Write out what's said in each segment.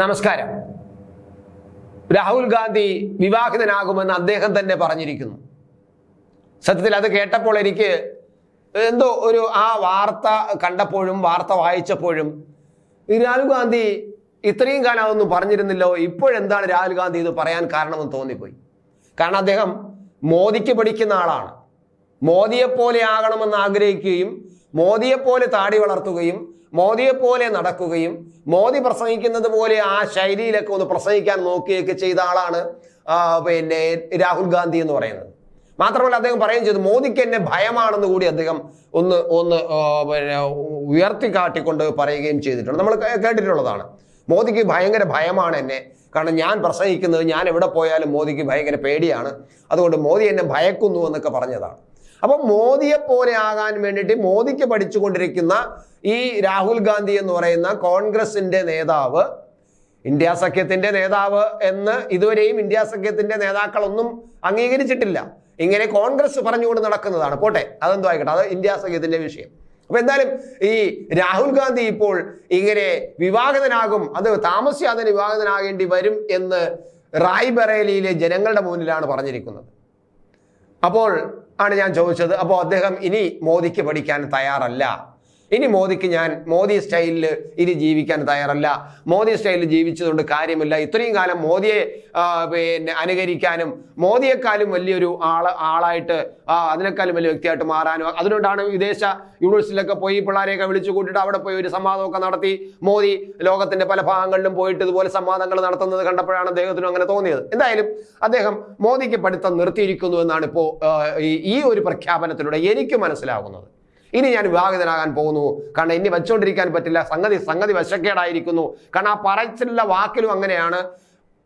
നമസ്കാരം. രാഹുൽ ഗാന്ധി വിവാഹിതനാകുമെന്ന് അദ്ദേഹം തന്നെ പറഞ്ഞിരിക്കുന്നു. സത്യത്തിൽ അത് കേട്ടപ്പോൾ എനിക്ക് എന്തോ ഒരു ആ വാർത്ത കണ്ടപ്പോഴും വാർത്ത വായിച്ചപ്പോഴും രാഹുൽ ഗാന്ധി ഇത്രയും കാലം അതൊന്നും പറഞ്ഞിരുന്നില്ലോ ഇപ്പോഴെന്താണ് രാഹുൽ ഗാന്ധി ഇത് പറയാൻ കാരണമെന്ന് തോന്നിപ്പോയി. കാരണം അദ്ദേഹം മോദിക്ക് പഠിക്കുന്ന ആളാണ്. മോദിയെപ്പോലെ ആകണമെന്ന് ആഗ്രഹിക്കുകയും മോദിയെപ്പോലെ താടി വളർത്തുകയും മോദിയെപ്പോലെ നടക്കുകയും മോദി പ്രസംഗിക്കുന്നത് പോലെ ആ ശൈലിയിലൊക്കെ ഒന്ന് പ്രസംഗിക്കാൻ നോക്കുകയൊക്കെ ചെയ്ത ആളാണ് പിന്നെ രാഹുൽ ഗാന്ധി എന്ന് പറയുന്നത്. മാത്രമല്ല അദ്ദേഹം പറയുകയും ചെയ്തു മോദിക്ക് എന്നെ ഭയമാണെന്ന് കൂടി അദ്ദേഹം ഒന്ന് ഒന്ന് പിന്നെ ഉയർത്തി കാട്ടിക്കൊണ്ട് പറയുകയും ചെയ്തിട്ടുണ്ട്. നമ്മൾ കേട്ടിട്ടുള്ളതാണ്. മോദിക്ക് ഭയങ്കര ഭയമാണ് എന്നെ. കാരണം ഞാൻ പ്രസംഗിക്കുന്നത് ഞാൻ എവിടെ പോയാലും മോദിക്ക് ഭയങ്കര പേടിയാണ്. അതുകൊണ്ട് മോദി എന്നെ ഭയക്കുന്നു എന്നൊക്കെ പറഞ്ഞതാണ്. അപ്പം മോദിയെ പോലെ ആകാൻ വേണ്ടിയിട്ട് മോദിക്ക് പഠിച്ചുകൊണ്ടിരിക്കുന്ന ഈ രാഹുൽ ഗാന്ധി എന്ന് പറയുന്ന കോൺഗ്രസിന്റെ നേതാവ് ഇന്ത്യ സഖ്യത്തിന്റെ നേതാവ് എന്ന് ഇതുവരെയും ഇന്ത്യ സഖ്യത്തിന്റെ നേതാക്കളൊന്നും അംഗീകരിച്ചിട്ടില്ല. ഇങ്ങനെ കോൺഗ്രസ് പറഞ്ഞുകൊണ്ട് നടക്കുന്നതാണ്. പോട്ടെ അതെന്തോ ആയിക്കോട്ടെ അത് ഇന്ത്യ സഖ്യത്തിന്റെ വിഷയം. അപ്പൊ എന്തായാലും ഈ രാഹുൽ ഗാന്ധി ഇപ്പോൾ ഇങ്ങനെ വിവാഹിതനാകും അത് താമസിയാതെ വിവാഹിതനാകേണ്ടി വരും എന്ന് റായ്ബറേലിയിലെ ജനങ്ങളുടെ മുന്നിലാണ് പറഞ്ഞിരിക്കുന്നത്. അപ്പോൾ ആണ് ഞാൻ ചോദിച്ചത്. അപ്പോൾ അദ്ദേഹം ഇനി മോദിക്ക് പഠിക്കാൻ തയ്യാറല്ല. ഇനി മോദിക്ക് ഞാൻ മോദി സ്റ്റൈലിൽ ഇനി ജീവിക്കാൻ തയ്യാറല്ല. മോദി സ്റ്റൈലിൽ ജീവിച്ചതുകൊണ്ട് കാര്യമില്ല. ഇത്രയും കാലം മോദിയെ പിന്നെ അനുകരിക്കാനും മോദിയെക്കാളും വലിയൊരു ആൾ ആളായിട്ട് അതിനേക്കാളും വലിയ വ്യക്തിയായിട്ട് മാറാനും അതുകൊണ്ടാണ് വിദേശ യൂണിവേഴ്സിറ്റിയിലൊക്കെ പോയി പിള്ളേരെയൊക്കെ വിളിച്ചു കൂട്ടിയിട്ട് അവിടെ പോയി ഒരു സംവാദമൊക്കെ നടത്തി മോദി ലോകത്തിന്റെ പല ഭാഗങ്ങളിലും പോയിട്ട് ഇതുപോലെ സംവാദങ്ങൾ നടത്തുന്നത് കണ്ടപ്പോഴാണ് അദ്ദേഹത്തിനും അങ്ങനെ തോന്നിയത്. എന്തായാലും അദ്ദേഹം മോദിക്ക് പഠിത്തം നിർത്തിയിരിക്കുന്നു എന്നാണ് ഇപ്പോൾ ഈ ഒരു പ്രഖ്യാപനത്തിലൂടെ എനിക്ക് മനസ്സിലാകുന്നത്. ഇനി ഞാൻ വിവാഹിതനാകാൻ പോകുന്നു. കാരണം ഇനി വെച്ചുകൊണ്ടിരിക്കാൻ പറ്റില്ല. സംഗതി സംഗതി വശക്കേടായിരിക്കുന്നു. കാരണം ആ പറച്ചിലുള്ള വാക്കിലും അങ്ങനെയാണ്.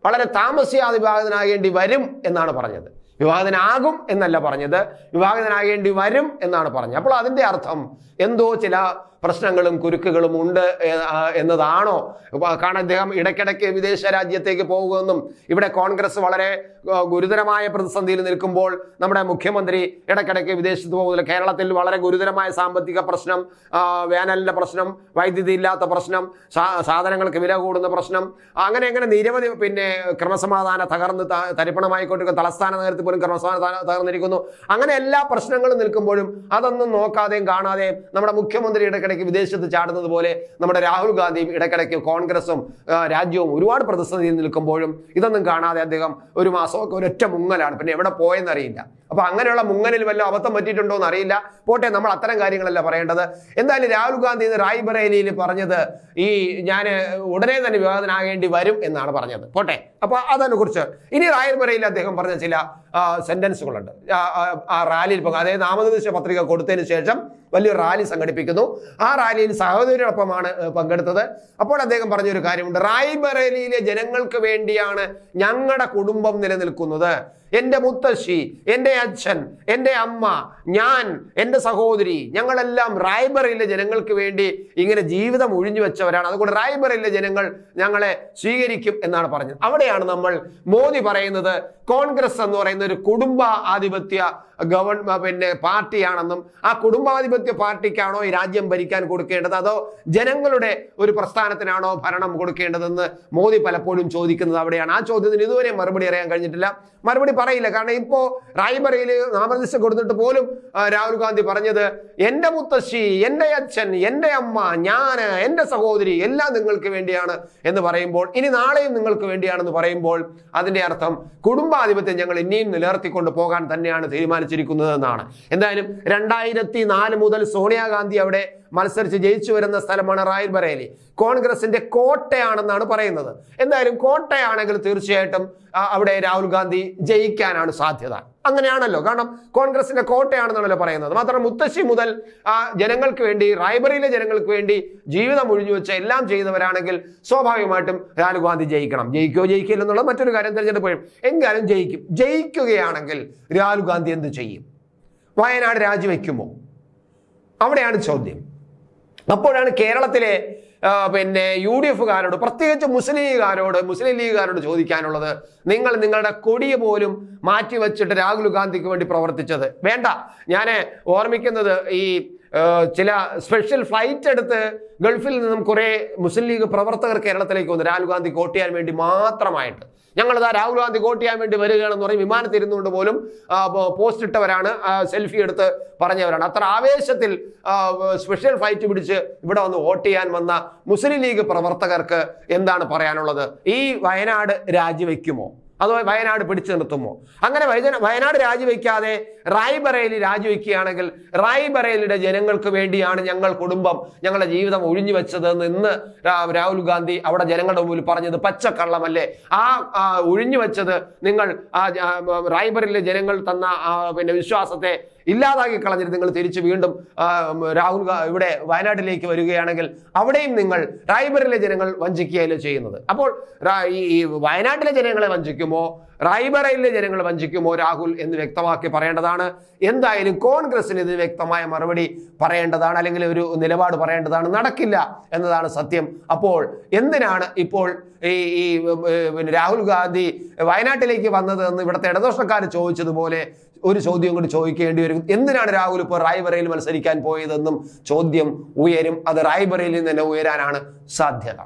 വളരെ താമസിയാതെ വിവാഹിതനാകേണ്ടി വരും എന്നാണ് പറഞ്ഞത്. വിവാഹിതനാകും എന്നല്ല പറഞ്ഞത്. വിവാഹിതനാകേണ്ടി വരും എന്നാണ് പറഞ്ഞത്. അപ്പോൾ അതിന്റെ അർത്ഥം എന്തോ ചില പ്രശ്നങ്ങളും കുരുക്കുകളും ഉണ്ട് എന്നതാണോ? കാരണം അദ്ദേഹം ഇടയ്ക്കിടയ്ക്ക് വിദേശ രാജ്യത്തേക്ക് പോകുമെന്നും ഇവിടെ കോൺഗ്രസ് വളരെ ഗുരുതരമായ പ്രതിസന്ധിയിൽ നിൽക്കുമ്പോൾ നമ്മുടെ മുഖ്യമന്ത്രി ഇടയ്ക്കിടയ്ക്ക് വിദേശത്ത് പോകുന്നില്ല കേരളത്തിൽ വളരെ ഗുരുതരമായ സാമ്പത്തിക പ്രശ്നം വേനലിന്റെ പ്രശ്നം വൈദ്യുതി ഇല്ലാത്ത പ്രശ്നം സാധനങ്ങൾക്ക് വില കൂടുന്ന പ്രശ്നം അങ്ങനെ അങ്ങനെ നിരവധി പിന്നെ ക്രമസമാധാന തകർന്ന് തരിപ്പണമായിക്കൊണ്ടിരിക്കുന്ന തലസ്ഥാന നഗരത്തിൽ പോലും ക്രമസമാധാനം തകർന്നിരിക്കുന്നു. അങ്ങനെ എല്ലാ പ്രശ്നങ്ങളും നിൽക്കുമ്പോഴും അതൊന്നും നോക്കാതെയും കാണാതെയും നമ്മുടെ മുഖ്യമന്ത്രി ഇടയ്ക്കിടയ്ക്ക് വിദേശത്ത് ചാടുന്നത് പോലെ നമ്മുടെ രാഹുൽ ഗാന്ധിയും ഇടയ്ക്കിടയ്ക്ക് കോൺഗ്രസും രാജ്യവും ഒരുപാട് പ്രതിസന്ധിയിൽ നിൽക്കുമ്പോഴും ഇതൊന്നും കാണാതെ അദ്ദേഹം ഒരു മാസമൊക്കെ ഒരൊറ്റ മുങ്ങലാണ്. പിന്നെ എവിടെ പോയെന്നറിയില്ല അപ്പൊ അങ്ങനെയുള്ള മുങ്ങലിൽ വല്ല അബദ്ധം പറ്റിയിട്ടുണ്ടോ എന്ന് അറിയില്ല പോട്ടെ നമ്മൾ അത്തരം കാര്യങ്ങളല്ല പറയേണ്ടത്. എന്തായാലും രാഹുൽ ഗാന്ധി ഇന്ന് റായ്ബറേലിയിൽ പറഞ്ഞത് ഈ ഞാൻ ഉടനെ തന്നെ വിവാദനാകേണ്ടി വരും എന്നാണ് പറഞ്ഞത്. പോട്ടെ അപ്പൊ അതിനെ കുറിച്ച് ഇനി റായ്ബറയിൽ അദ്ദേഹം പറഞ്ഞ ചില സെന്റൻസുകളുണ്ട് ആ, റാലിയിൽ അതായത് നാമനിർദ്ദേശ പത്രിക കൊടുത്തതിന് ശേഷം വലിയ റാലി സംഘടിപ്പിക്കുന്നു. ആ റാലിയിൽ സഹോദരിയോടൊപ്പമാണ് പങ്കെടുത്തത്. അപ്പോൾ അദ്ദേഹം പറഞ്ഞൊരു കാര്യമുണ്ട്. റായ്ബറേലിയിലെ ജനങ്ങൾക്ക് വേണ്ടിയാണ് ഞങ്ങളുടെ കുടുംബം നിലനിൽക്കുന്നത്. എന്റെ മുത്തശ്ശി എന്റെ അച്ഛൻ എന്റെ അമ്മ ഞാൻ എന്റെ സഹോദരി ഞങ്ങളെല്ലാം റായ്ബറിലെ ജനങ്ങൾക്ക് വേണ്ടി ഇങ്ങനെ ജീവിതം ഒഴിഞ്ഞു വെച്ചവരാണ്. അതുകൊണ്ട് റായ്ബറിലെ ജനങ്ങൾ ഞങ്ങളെ സ്വീകരിക്കും എന്നാണ് പറഞ്ഞത്. അവിടെയാണ് നമ്മൾ മോദി പറയുന്നത് കോൺഗ്രസ് എന്ന് പറയുന്ന ഒരു കുടുംബ ആധിപത്യ ഗവൺ പിന്നെ പാർട്ടിയാണെന്നും ആ കുടുംബാധിപത്യ പാർട്ടിക്കാണോ ഈ രാജ്യം ഭരിക്കാൻ കൊടുക്കേണ്ടത്? അതോ ജനങ്ങളുടെ ഒരു പ്രസ്ഥാനത്തിനാണോ ഭരണം കൊടുക്കേണ്ടതെന്ന് മോദി പലപ്പോഴും ചോദിക്കുന്നത് അവിടെയാണ്. ആ ചോദ്യത്തിന് ഇതുവരെ മറുപടി അറിയാൻ കഴിഞ്ഞിട്ടില്ല. മറുപടി പറയില്ല. കാരണം ഇപ്പോ റായ്ബറയിൽ നാമനിർദ്ദേശം കൊടുത്തിട്ട് പോലും രാഹുൽ ഗാന്ധി പറഞ്ഞത് എന്റെ മുത്തശ്ശി എന്റെ അച്ഛൻ എന്റെ അമ്മ ഞാൻ എന്റെ സഹോദരി എല്ലാം നിങ്ങൾക്ക് വേണ്ടിയാണ് എന്ന് പറയുമ്പോൾ ഇനി നാളെയും നിങ്ങൾക്ക് വേണ്ടിയാണെന്ന് പറയുമ്പോൾ അതിന്റെ അർത്ഥം കുടുംബാധിപത്യം ഞങ്ങൾ ഇനിയും നിലനിർത്തിക്കൊണ്ട് പോകാൻ തന്നെയാണ് തീരുമാനിച്ചിരിക്കുന്നത് എന്നാണ് എന്തായാലും രണ്ടായിരത്തി നാല് മുതൽ സോണിയാഗാന്ധി അവിടെ മത്സരിച്ച് ജയിച്ചു വരുന്ന സ്ഥലമാണ് റായ്ബറേലി കോൺഗ്രസിന്റെ കോട്ടയാണെന്നാണ് പറയുന്നത്. എന്തായാലും കോട്ടയാണെങ്കിൽ തീർച്ചയായിട്ടും അവിടെ രാഹുൽ ഗാന്ധി ജയിക്കാനാണ് സാധ്യത. അങ്ങനെയാണല്ലോ. കാരണം കോൺഗ്രസിന്റെ കോട്ടയാണെന്നാണല്ലോ പറയുന്നത്. മാത്രം മുത്തശ്ശി മുതൽ ജനങ്ങൾക്ക് വേണ്ടി റായ്ബറിയിലെ ജനങ്ങൾക്ക് വേണ്ടി ജീവിതം ഒഴിഞ്ഞു വെച്ച എല്ലാം ചെയ്തവരാണെങ്കിൽ സ്വാഭാവികമായിട്ടും രാഹുൽ ഗാന്ധി ജയിക്കണം. ജയിക്കോ ജയിക്കില്ല എന്നുള്ളത് മറ്റൊരു കാര്യം തിരഞ്ഞെടുപ്പ് എങ്കിലും ജയിക്കും. ജയിക്കുകയാണെങ്കിൽ രാഹുൽ ഗാന്ധി എന്ത് ചെയ്യും? വയനാട് രാജിവെക്കുമോ? അവിടെയാണ് ചോദ്യം. അപ്പോഴാണ് കേരളത്തിലെ പിന്നെ യു ഡി എഫുകാരോട് പ്രത്യേകിച്ച് മുസ്ലിം ലീഗുകാരോട് മുസ്ലിം ലീഗുകാരോട് ചോദിക്കാനുള്ളത് നിങ്ങൾ നിങ്ങളുടെ കൊടിയെ പോലും മാറ്റിവെച്ചിട്ട് രാഹുൽ ഗാന്ധിക്ക് വേണ്ടി പ്രവർത്തിച്ചത്. വേണ്ട. ഞാൻ ഓർമ്മിക്കുന്നത് ഈ ചില സ്പെഷ്യൽ ഫ്ലൈറ്റ് എടുത്ത് ഗൾഫിൽ നിന്നും കുറേ മുസ്ലിം ലീഗ് പ്രവർത്തകർ കേരളത്തിലേക്ക് വന്നു രാഹുൽ ഗാന്ധി വോട്ട് ചെയ്യാൻ വേണ്ടി മാത്രമായിട്ട്. ഞങ്ങളിതാ രാഹുൽ ഗാന്ധി വോട്ട് ചെയ്യാൻ വേണ്ടി വരികയാണെന്ന് പറയും വിമാനത്തിൽ ഇരുന്നുകൊണ്ട് പോലും പോസ്റ്റ് ഇട്ടവരാണ് സെൽഫി എടുത്ത് പറഞ്ഞവരാണ്. അത്ര ആവേശത്തിൽ സ്പെഷ്യൽ ഫ്ലൈറ്റ് പിടിച്ച് ഇവിടെ വന്ന് വോട്ട് ചെയ്യാൻ വന്ന മുസ്ലിം ലീഗ് പ്രവർത്തകർക്ക് എന്താണ് പറയാനുള്ളത്? ഈ വയനാട് രാജിവെക്കുമോ? അതോ വയനാട് പിടിച്ചു നിർത്തുമോ? അങ്ങനെ വയനാട് രാജിവെക്കാതെ റായ്ബറേലി രാജിവെക്കുകയാണെങ്കിൽ റായ്ബറേലിയുടെ ജനങ്ങൾക്ക് വേണ്ടിയാണ് ഞങ്ങൾ കുടുംബം ഞങ്ങളുടെ ജീവിതം ഒഴിഞ്ഞു വെച്ചതെന്ന് ഇന്ന് രാഹുൽ ഗാന്ധി അവിടെ ജനങ്ങളുടെ മുമ്പിൽ പറഞ്ഞത് പച്ചക്കള്ളമല്ലേ? ആ ഒഴിഞ്ഞു വെച്ചത് നിങ്ങൾ റായ്ബറേലിലെ ജനങ്ങൾ തന്ന പിന്നെ വിശ്വാസത്തെ ഇല്ലാതാക്കി കളഞ്ഞിട്ട് നിങ്ങൾ തിരിച്ച് വീണ്ടും രാഹുൽ ഇവിടെ വയനാട്ടിലേക്ക് വരികയാണെങ്കിൽ അവിടെയും നിങ്ങൾ റായ്ബറിലെ ജനങ്ങൾ വഞ്ചിക്കുകയല്ലോ ചെയ്യുന്നത്? അപ്പോൾ ഈ വയനാട്ടിലെ ജനങ്ങളെ വഞ്ചിക്കുമോ റായ്ബറയിലെ ജനങ്ങൾ വഞ്ചിക്കുമോ രാഹുൽ എന്ന് വ്യക്തമാക്കി പറയേണ്ടതാണ്. എന്തായാലും കോൺഗ്രസിന് ഇത് വ്യക്തമായ മറുപടി പറയേണ്ടതാണ് അല്ലെങ്കിൽ ഒരു നിലപാട് പറയേണ്ടതാണ്. നടക്കില്ല എന്നതാണ് സത്യം. അപ്പോൾ എന്തിനാണ് ഇപ്പോൾ ഈ രാഹുൽ ഗാന്ധി വയനാട്ടിലേക്ക് വന്നത് എന്ന് ഇവിടുത്തെ ഇടതുപക്ഷക്കാർ ചോദിച്ചതുപോലെ ഒരു ചോദ്യം കൂടി ചോദിക്കേണ്ടി വരും. എന്തിനാണ് രാഹുൽ ഇപ്പോൾ റായ്ബറയിൽ മത്സരിക്കാൻ പോയതെന്നും ചോദ്യം ഉയരും. അത് റായ്ബറയിൽ നിന്ന് തന്നെ ഉയരാനാണ് സാധ്യത.